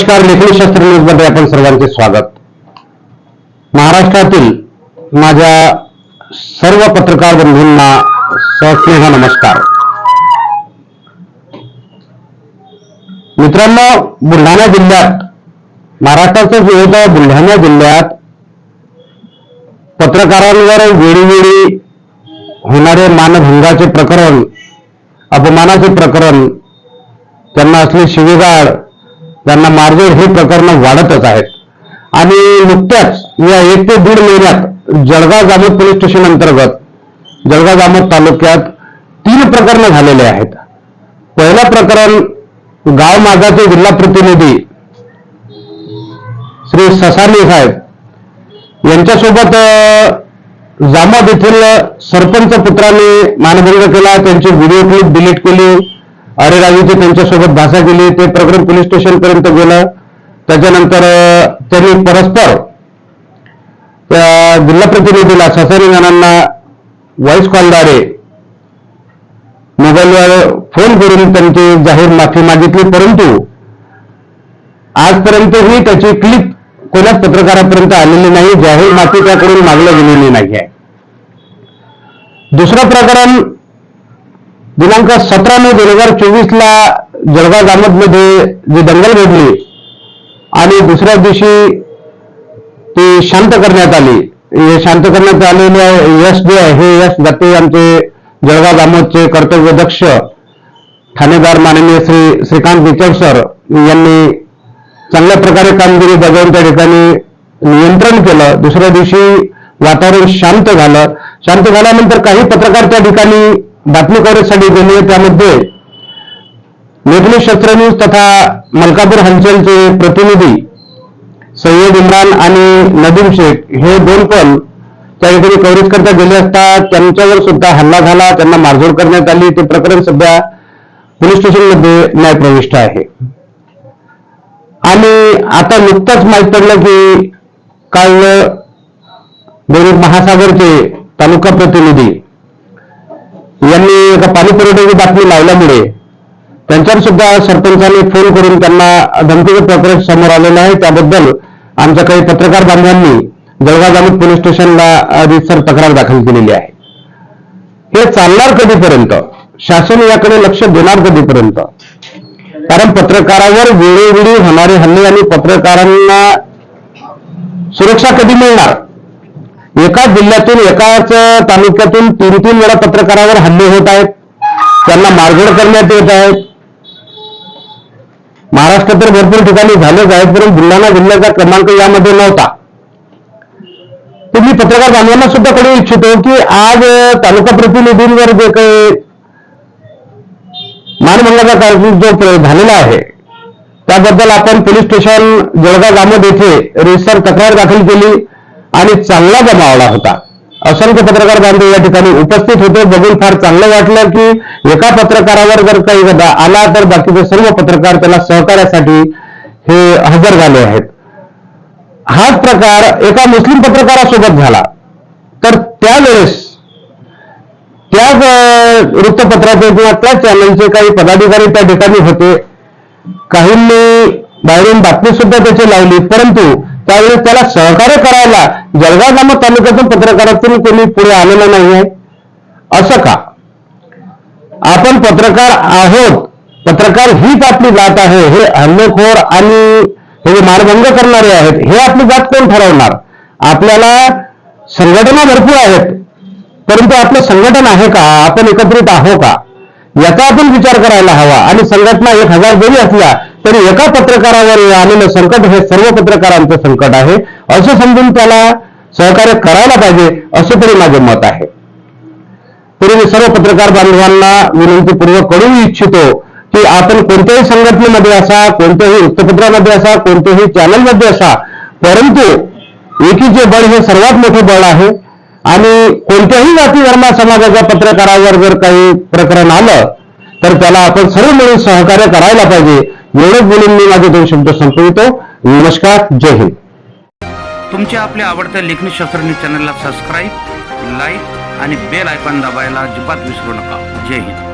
नमस्कार लेखनशास्त्र न्यूजमध्ये आपण सर्वांचे स्वागत. महाराष्ट्रातील माझ्या सर्व पत्रकार बंधूंना सस्नेह नमस्कार. मित्रांनो बुलढाणा जिल्ह्यात महाराष्ट्राचं जे होतं बुलढाणा जिल्ह्यात पत्रकारांवर वेळोवेळी होणारे मानभंगाचे प्रकरण अपमानाचे प्रकरण त्यांना असले शिवेगाळ त्यांना मारझोड हे प्रकरण वाढतच आहेत. आणि नुकत्याच या एक ते दीड महिन्यात जळगाव जामोद पोलीस स्टेशन अंतर्गत जळगाव जामोद तालुक्यात तीन प्रकरणं झालेले आहेत. पहिलं प्रकरण गाव मागाचे जिल्हा प्रतिनिधी श्री ससानी साहेब यांच्यासोबत जामोद येथील सरपंच पुत्राने मानभंग केला त्यांची व्हिडिओ क्लिप डिलीट केली. अरेरावीची त्यांच्यासोबत भाषा केली ते प्रकरण पोलीस स्टेशन पर्यंत गेलं. त्याच्यानंतर त्यांनी परस्पर त्या जिल्हा प्रतिनिधीला ससारी जणांना व्हॉइस कॉलद्वारे मोबाईलवर फोन करून त्यांची जाहीर माफी मागितली. परंतु आजपर्यंतही त्याची क्लिप कोणाच पत्रकारापर्यंत आलेली नाही. जाहीर माफी त्याकडून मागल्या गेलेली नाही आहे दुसरं प्रकरण दिनांक सतरा मे दोन हजार चोवीस ला जळगाव जामोदमध्ये जी दंगल घडली आणि दुसऱ्या दिवशी ती शांत करण्यात आली. हे शांत करण्यात आलेले यश जे आहे हे यश दत्ते आमचे जळगाव जामोदचे कर्तव्यदक्ष ठाणेदार माननीय श्री श्रीकांत विचर सर यांनी चांगल्या प्रकारे कामगिरी बजावून त्या ठिकाणी नियंत्रण केलं. दुसऱ्या दिवशी वातावरण शांत झालं. शांत झाल्यानंतर काही पत्रकार त्या ठिकाणी बातमी कव्हरेजसाठी गेले त्यामध्ये लेखनी शस्त्र न्यूज तथा मलकापूर हलचलचे प्रतिनिधी सय्यद इम्रान आणि नदीम शेख हे दोन पण त्या ठिकाणी कव्हरेज करता गेले असता त्यांच्यावर सुद्धा हल्ला झाला. त्यांना मारझोड करण्यात आली. ते प्रकरण सध्या पोलीस स्टेशनमध्ये न्यायप्रविष्ट आहे. आणि आता नुकतंच माहीत पडलं की काल दैनिक महासागरचे तालुका प्रतिनिधी एका पाणी पुरवठ्याची बातमी लावल्यामुळे त्यांच्यावर सुद्धा सरपंचाने फोन करून त्यांना धमकीचं प्रकरण समोर आलेलं आहे. त्याबद्दल आमच्या काही पत्रकार बांधवांनी जळगाव जामोद पोलीस स्टेशनला रितसर तक्रार दाखल केलेली आहे. हे चालणार कधीपर्यंत? शासन याकडे लक्ष देणार कधीपर्यंत? कारण पत्रकारावर वेळोवेळी होणारे हल्ले आणि पत्रकारांना सुरक्षा कधी मिळणार? एकाच जिल्ह्यातून एकाच तालुक्यातून तीन तीन वेळा पत्रकारावर हल्ले होत आहेत. त्यांना मारझोड करण्यात येत आहेत. महाराष्ट्रात तर भरपूर ठिकाणी झालेच आहेत परंतु बुलढाणा जिल्ह्याचा क्रमांक यामध्ये नव्हता. तर मी पत्रकार बांधवांना सुद्धा कळू इच्छितो की आज तालुका प्रतिनिधींवर जे काही मानभंगाचा कारवाई जो झालेला आहे त्याबद्दल आपण पोलीस स्टेशन जळगाव जामोद येथे रेसर तक्रार दाखल केली. आणि चांगला जमावला होता. असंख्य पत्रकार बांधव या ठिकाणी उपस्थित होते. बघून फार चांगलं वाटलं की एका पत्रकारावर जर काही गदा आला तर बाकीचे सर्व पत्रकार त्याला सहकार्यासाठी हे हजर झाले आहेत. हाच प्रकार एका मुस्लिम पत्रकारासोबत झाला. तर त्यावेळेस त्याच वृत्तपत्राचे किंवा त्याच चॅनलचे काही पदाधिकारी त्या ठिकाणी होते. काहींनी बाहेरून बातमी सुद्धा त्याची लावली परंतु त्यावेळी त्याला सहकार्य करायला जळगाव तालुक्यातून पत्रकारातून कोणी पुढे आलेलं नाहीये. असं का? आपण पत्रकार आहोत. पत्रकार हीच आपली जात आहे. हे हल्लेखोर आणि हे जे मारभंग करणारे आहेत हे आपली जात कोण ठरवणार? आपल्याला संघटना भरपूर आहेत. परंतु आपलं संघटन आहे का? आपण एकत्रित आहो का? याचा आपण विचार करायला हवा. आणि संघटना एक हजार जरी असल्या तर एका पत्रकारावर आलेलं संकट हे सर्व पत्रकारांचं संकट आहे. असं समजून त्याला सहकार्य करायला पाहिजे असं तरी माझे मत आहे. तरी मी सर्व पत्रकार बांधवांना विनंतीपूर्वक कळवू इच्छितो की आपण कोणत्याही संघटनेमध्ये असा कोणत्याही वृत्तपत्रामध्ये असा कोणत्याही चॅनलमध्ये असा परंतु एकीचे बळ हे सर्वात मोठे बळ आहे. आणि कोणत्याही जाती धर्मा समाजाच्या पत्रकारावर जर काही प्रकरण आलं तर त्याला आपण सर्व मिळून सहकार्य करायला पाहिजे. एवढंच बोलून मी माझे दोन शब्द संपवितो. नमस्कार जय हिंद. तुमच्या आपल्या आवडत्या लेखनी शास्त्र न्यूज चॅनलला सबस्क्राईब लाईक आणि बेल आयकॉन दाबायला अजिबात विसरू नका. जय हिंद.